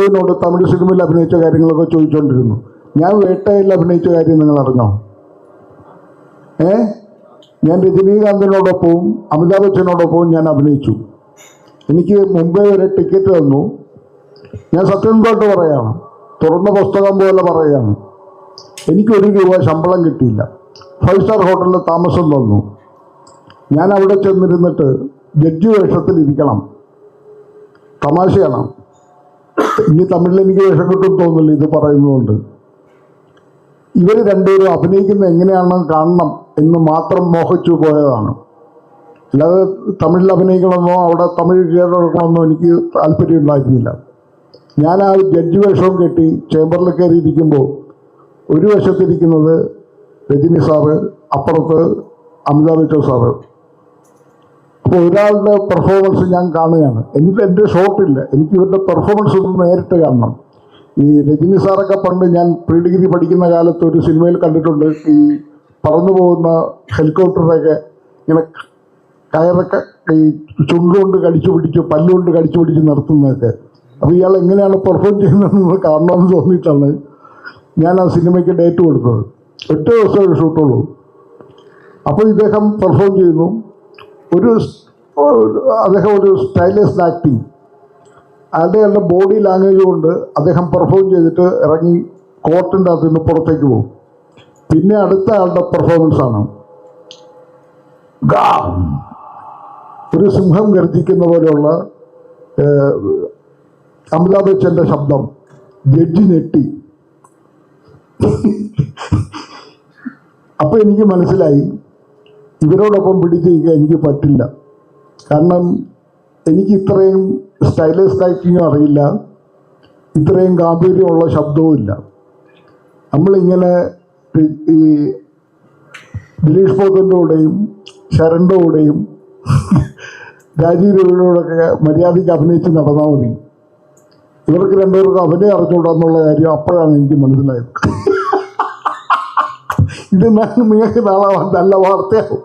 രഞ്ജുവിനോട് തമിഴ് സിനിമയിൽ അഭിനയിച്ച കാര്യങ്ങളൊക്കെ ചോദിച്ചുകൊണ്ടിരുന്നു ഞാൻ വേട്ടയിൽ അഭിനയിച്ച കാര്യം നിങ്ങൾ അറിഞ്ഞോ ഏ? ഞാൻ രജനീകാന്തിനോടൊപ്പവും അമിതാഭ് ബച്ചനോടൊപ്പവും ഞാൻ അഭിനയിച്ചു. എനിക്ക് മുംബൈ വരെ ടിക്കറ്റ് തന്നു. ഞാൻ സത്യം തൊട്ട് പറയാണ്. തുറന്ന പുസ്തകം പോലെ പറയാണ്. എനിക്ക് ഒരു രൂപ ശമ്പളം കിട്ടിയില്ല. ഫൈവ് സ്റ്റാർ ഹോട്ടലിൽ താമസം തന്നു. ഞാൻ അവിടെ ചെന്നിരുന്നിട്ട് ജഡ്ജി വേഷത്തിൽ ഇരിക്കണം തമാശയാണ്. ഇനി തമിഴിൽ എനിക്ക് രക്ഷപ്പെട്ടു തോന്നുന്നില്ല ഇത് പറയുന്നതുകൊണ്ട്. ഇവർ രണ്ടുപേരും അഭിനയിക്കുന്ന എങ്ങനെയാണെന്ന് കാണണം എന്ന് മാത്രം മോഹിച്ചു പോയതാണ്. അല്ലാതെ തമിഴിൽ അഭിനയിക്കണമെന്നോ അവിടെ തമിഴ് കീഴടക്കണമെന്നോ എനിക്ക് താല്പര്യം ഉണ്ടായിരുന്നില്ല. ഞാൻ ആ ജഡ്ജ് വേഷവും കെട്ടി ചേംബറിൽ കയറിയിരിക്കുമ്പോൾ ഒരു വശത്തിരിക്കുന്നത് രജനി സാറ് അപ്പുറത്ത് അമിതാഭ് ബച്ചൻ സാറ്. അപ്പോൾ ഒരാളുടെ പെർഫോമൻസ് ഞാൻ കാണുകയാണ്. എനിക്ക് എന്റെ ഷോട്ടില്ല എനിക്ക് ഇവരുടെ പെർഫോമൻസ് ഒന്ന് നേരിട്ട് കാണണം. ഈ രജനി സാറൊക്കെ പണ്ട് ഞാൻ പ്രീ ഡിഗ്രി പഠിക്കുന്ന കാലത്ത് ഒരു സിനിമയിൽ കണ്ടിട്ടുണ്ട്. ഈ പറന്നു പോകുന്ന ഹെലികോപ്റ്ററൊക്കെ ഇങ്ങനെ കയറൊക്കെ ഈ ചുണ്ടുകൊണ്ട് കടിച്ചു പിടിച്ച് പല്ലുകൊണ്ട് കടിച്ചു പിടിച്ച് നിർത്തുന്നതൊക്കെ അപ്പോൾ ഇയാൾ എങ്ങനെയാണ് പെർഫോം ചെയ്യുന്നതെന്ന് കാണണമെന്ന് തോന്നിയിട്ടാണ് ഞാൻ ആ സിനിമയ്ക്ക് ഡേറ്റ് കൊടുത്തത്. എട്ട് ദിവസമേ ഷൂട്ടുള്ളൂ അപ്പോൾ ഇദ്ദേഹം പെർഫോം ചെയ്യുന്നു. ഒരു അദ്ദേഹം ഒരു സ്റ്റൈലിഷ് ആക്ടിങ് അയാളുടെ ബോഡി ലാംഗ്വേജ് കൊണ്ട് അദ്ദേഹം പെർഫോം ചെയ്തിട്ട് ഇറങ്ങി കോർട്ടിന്റെ അകത്ത് നിന്ന് പുറത്തേക്ക് പോകും. പിന്നെ അടുത്ത ആളുടെ പെർഫോമൻസ് ആണ്. ഒരു സിംഹം ഗർജിക്കുന്ന പോലെയുള്ള അമിതാഭ് ബച്ചന്റെ ശബ്ദം. ജഡ്ജി ഞെട്ടി. അപ്പോൾ എനിക്ക് മനസ്സിലായി ഇവരോടൊപ്പം പിടിച്ചിരിക്കാൻ എനിക്ക് പറ്റില്ല. കാരണം എനിക്ക് ഇത്രയും സ്റ്റൈലസ് ടൈപ്പിങ്ങും അറിയില്ല. ഇത്രയും ഗാംഭീര്യമുള്ള ശബ്ദവും ഇല്ല. നമ്മളിങ്ങനെ ഈ- ദിലീഷ് പോത്തന്റെ കൂടെയും ശരണിന്റെ കൂടെയും രാജീവ് മര്യാദയ്ക്ക് അഭിനയിച്ച് നടന്നാൽ മതി. ഇവർക്ക് രണ്ടുപേർക്കും അഭിനയം അറിഞ്ഞുകൂടാന്നുള്ള കാര്യം അപ്പോഴാണ് എനിക്ക് മനസ്സിലായത്. ഇത് നിങ്ങൾക്ക് നാളെ നല്ല വാർത്തയാവും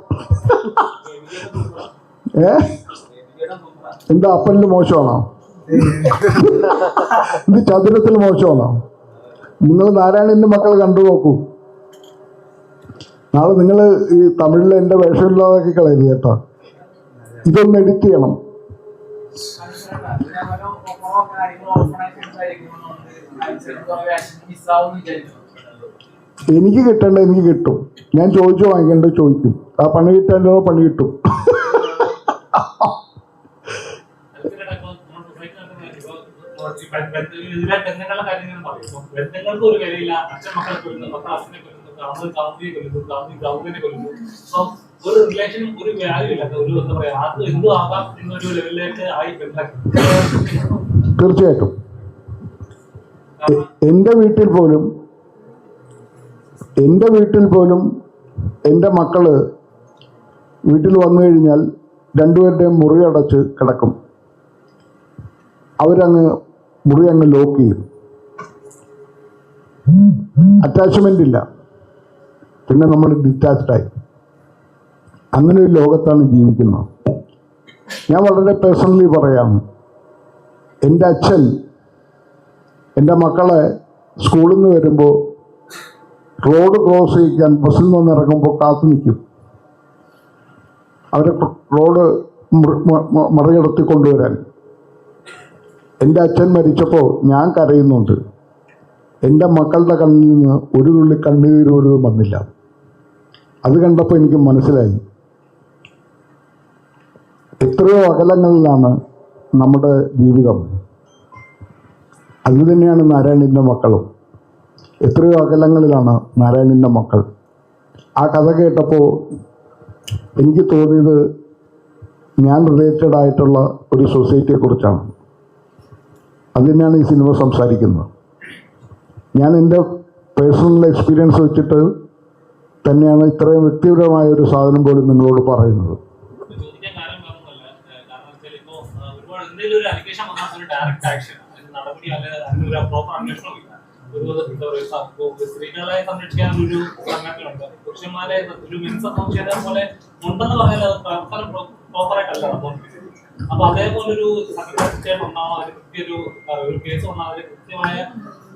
ഏ? എന്താ അപ്പനിൽ മോശമാണോ? ഇത് ചതുരത്തിൽ മോശമാണോ? നിങ്ങൾ നാരായണന്റെ മക്കൾ കണ്ടു നോക്കൂ. നാളെ നിങ്ങൾ ഈ തമിഴിൽ എന്റെ വേഷമില്ലാതാക്കി കളയരുത് കേട്ടോ. ഇതൊന്ന് എഡിറ്റ് ചെയ്യണം. എനിക്ക് കിട്ടേണ്ട എനിക്ക് കിട്ടും. ഞാൻ ചോദിച്ചു വാങ്ങിക്കേണ്ടത് ചോദിക്കും. ആ പണി കിട്ടേണ്ടോ പണി കിട്ടും. ഒരു ഒരു റിലേഷനും ഒരു വാല്യൂ ഇല്ല ഒരു എന്താ പറയാ അത് എന്തും ആകാം എന്നൊരു ലെവലിലേക്ക് ആയി ബന്ധം തീർച്ചയായിട്ടും എന്റെ എന്റെ വീട്ടിൽ പോലും എന്റെ വീട്ടിൽ പോലും എന്റെ മക്കൾ വീട്ടിൽ വന്നു കഴിഞ്ഞാൽ രണ്ടുപേരുടെയും മുറി അടച്ച് കിടക്കും. അവരങ്ങ് മുറി അങ്ങ് ലോക്ക് ചെയ്യും. അറ്റാച്ച്മെന്റ് ഇല്ല. പിന്നെ നമ്മൾ ഡിറ്റാച്ച്ഡായി അങ്ങനെ ഒരു ലോകത്താണ് ജീവിക്കുന്നത്. ഞാൻ വളരെ പേഴ്സണലി പറയാം. എന്റെ അച്ഛൻ എന്റെ മക്കളെ സ്കൂളിൽ നിന്ന് വരുമ്പോൾ റോഡ് ക്രോസ് ചെയ്യിക്കാൻ ബസ്സിൽ നിന്ന് ഇറങ്ങുമ്പോൾ കാത്തു നിൽക്കും. അവരെ റോഡ് മറികടത്തി കൊണ്ടുവരാൻ. എന്റെ അച്ഛൻ മരിച്ചപ്പോൾ ഞാൻ കരയുന്നുണ്ട്. എന്റെ മക്കളുടെ കണ്ണിൽ നിന്ന് ഒരു തുള്ളി കണ്ണുനീര് പോലും വന്നില്ല. അത് കണ്ടപ്പോൾ എനിക്ക് മനസ്സിലായി. എത്രയോ അകലങ്ങളിലാണ് നമ്മുടെ ജീവിതം. അതുതന്നെയാണ് നാരായണന്റെ മക്കളും. എത്രയോ അകലങ്ങളിലാണ് നാരായണന്റെ മക്കൾ. ആ കഥ കേട്ടപ്പോൾ എനിക്ക് തോന്നിയത് ഞാൻ റിലേറ്റഡ് ആയിട്ടുള്ള ഒരു സൊസൈറ്റിയെക്കുറിച്ചാണ് അത് തന്നെയാണ് ഈ സിനിമ സംസാരിക്കുന്നത്. ഞാൻ എന്റെ പേഴ്സണൽ എക്സ്പീരിയൻസ് വെച്ചിട്ട് തന്നെയാണ് ഇത്രയും വ്യക്തിപരമായ ഒരു സാധനം പോലും നിങ്ങളോട് പറയുന്നത്. ഡയറക്റ്റ് ആക്ഷൻ നടപടി അല്ലെങ്കിൽ ഒരു എന്താ പറയുക സ്ത്രീകളെ സംരക്ഷിക്കാൻ ഒരു സംഘടനയുണ്ട്. പുരുഷന്മാരെ ഒരു മിനിസം ചെയ്ത പോലെ ഉണ്ടെന്ന് പറഞ്ഞാൽ അത് പ്രവർത്തനം പ്രോപ്പറായിട്ടല്ല നടന്നുകൊണ്ടിരിക്കുന്നത്. അപ്പൊ അതേപോലെ ഒരു സംഘടന സിസ്റ്റം അതിന് കൃത്യൊരു ഒരു കേസ് വന്നാൽ അതിന് കൃത്യമായ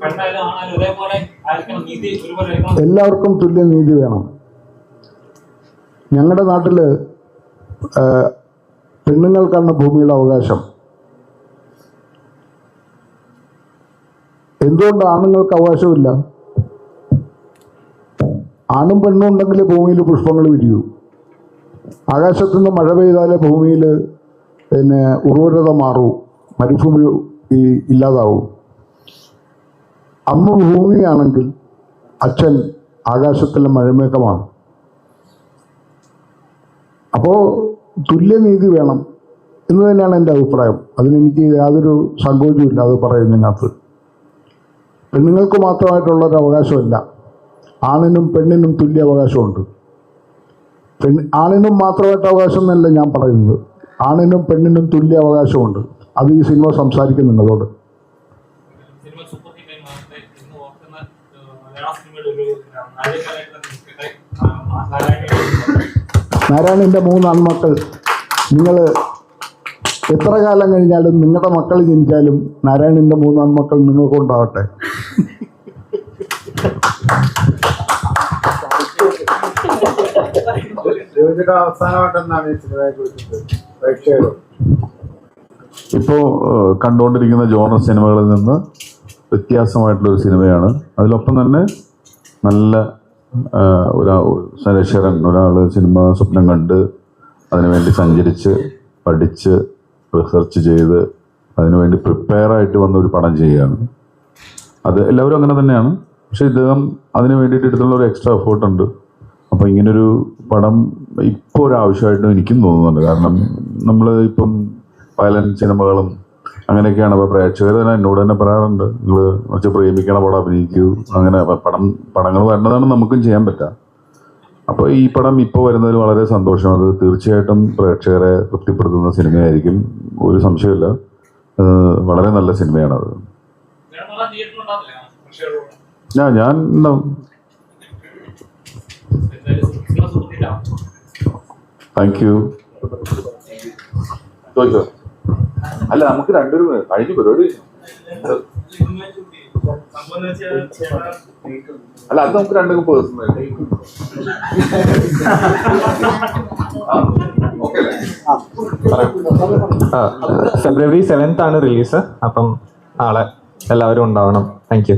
പെണ്ണായാലും ആണായാലും ഒരേപോലെ ആയിരിക്കണം നീതി ഒരുപോലെ എല്ലാവർക്കും തുല്യ നീതി വേണം. ഞങ്ങളുടെ നാട്ടിൽ പെണ്ണുങ്ങൾക്കാണ് ഭൂമിയുടെ അവകാശം. എന്തുകൊണ്ട് ആണുങ്ങൾക്ക് അവകാശമില്ല? ആണും പെണ്ണും ഉണ്ടെങ്കിൽ ഭൂമിയിൽ പുഷ്പങ്ങൾ വിരിയൂ. ആകാശത്തു നിന്ന് മഴ പെയ്താലേ ഭൂമിയിൽ പിന്നെ ഉർവരത മാറൂ മരുഭൂമി ഇല്ലാതാവും. അമ്മ ഭൂമിയാണെങ്കിൽ അച്ഛൻ ആകാശത്തിലെ മഴമേഘമാണ്. അപ്പോൾ തുല്യനീതി വേണം എന്ന് തന്നെയാണ് എന്റെ അഭിപ്രായം. അതിനെനിക്ക് യാതൊരു സങ്കോചവുമില്ല അത് പറയുന്നതിനകത്ത്. പെണ്ണുങ്ങൾക്ക് മാത്രമായിട്ടുള്ളൊരു അവകാശമല്ല. ആണിനും പെണ്ണിനും തുല്യ അവകാശമുണ്ട്. പെണ്ണ് ആണിനും മാത്രമായിട്ട് അവകാശം എന്നല്ല ഞാൻ പറയുന്നത്. ആണിനും പെണ്ണിനും തുല്യ അവകാശമുണ്ട്. അത് ഈ സിനിമ സംസാരിക്കും നിങ്ങളോട് നാരായണന്റെ മൂന്ന് ആൺമക്കൾ. നിങ്ങൾ എത്ര കാലം കഴിഞ്ഞാലും നിങ്ങളുടെ മക്കൾ ജനിച്ചാലും നാരായണന്റെ മൂന്ന് ആൺമക്കൾ നിങ്ങൾക്കുണ്ടാവട്ടെ. ദേവജിയുടെ അവസാനമായിട്ടെന്നാണ് ഈ കണ്ടുകൊണ്ടിരിക്കുന്ന ജോണർ സിനിമകളിൽ നിന്ന് വ്യത്യാസമായിട്ടുള്ള ഒരു സിനിമയാണ്. അതിലൊപ്പം തന്നെ നല്ല ഒരാ സരശ്വരൻ ഒരാൾ സിനിമ സ്വപ്നം കണ്ട് അതിനുവേണ്ടി സഞ്ചരിച്ച് പഠിച്ച് റിസർച്ച് ചെയ്ത് അതിനുവേണ്ടി പ്രിപ്പയർ ആയിട്ട് വന്ന ഒരു പടം ചെയ്യുകയാണ്. അത് എല്ലാവരും അങ്ങനെ തന്നെയാണ്. പക്ഷെ ഇദ്ദേഹം അതിന് വേണ്ടിയിട്ട് എടുത്തുള്ള ഒരു എക്സ്ട്രാ എഫേർട്ട് ഉണ്ട്. അപ്പോൾ ഇങ്ങനൊരു പടം ഇപ്പോൾ ഒരു ആവശ്യമായിട്ടും എനിക്കും തോന്നുന്നുണ്ട്. കാരണം നമ്മൾ ഇപ്പം വയലൻസ് സിനിമകളും അങ്ങനെയൊക്കെയാണ് അപ്പോൾ പ്രേക്ഷകർ തന്നെ എന്നോട് തന്നെ പറയാറുണ്ട്. നിങ്ങൾ കുറച്ച് പ്രേമിക്കണ പടം അഭിനയിക്കൂ. അങ്ങനെ പടം പടങ്ങൾ വരണതാണ് നമുക്കും ചെയ്യാൻ പറ്റുക അപ്പോൾ ഈ പടം ഇപ്പോൾ വരുന്നതിൽ വളരെ സന്തോഷം. അത് തീർച്ചയായിട്ടും പ്രേക്ഷകരെ തൃപ്തിപ്പെടുത്തുന്ന സിനിമയായിരിക്കും. ഒരു സംശയമില്ല വളരെ നല്ല സിനിമയാണത്. ഞാൻ ഞാൻ ഉണ്ടാവും താങ്ക് യു ചോദിച്ചോ? അല്ല നമുക്ക് രണ്ടുപേരും കഴിഞ്ഞു പരിപാടി അല്ല അത് നമുക്ക് രണ്ടും പേഴ്സണൽ ഫെബ്രുവരി സെവൻത്ത് ആണ് റിലീസ് അപ്പം നാളെ എല്ലാവരും ഉണ്ടാവണം. Thank you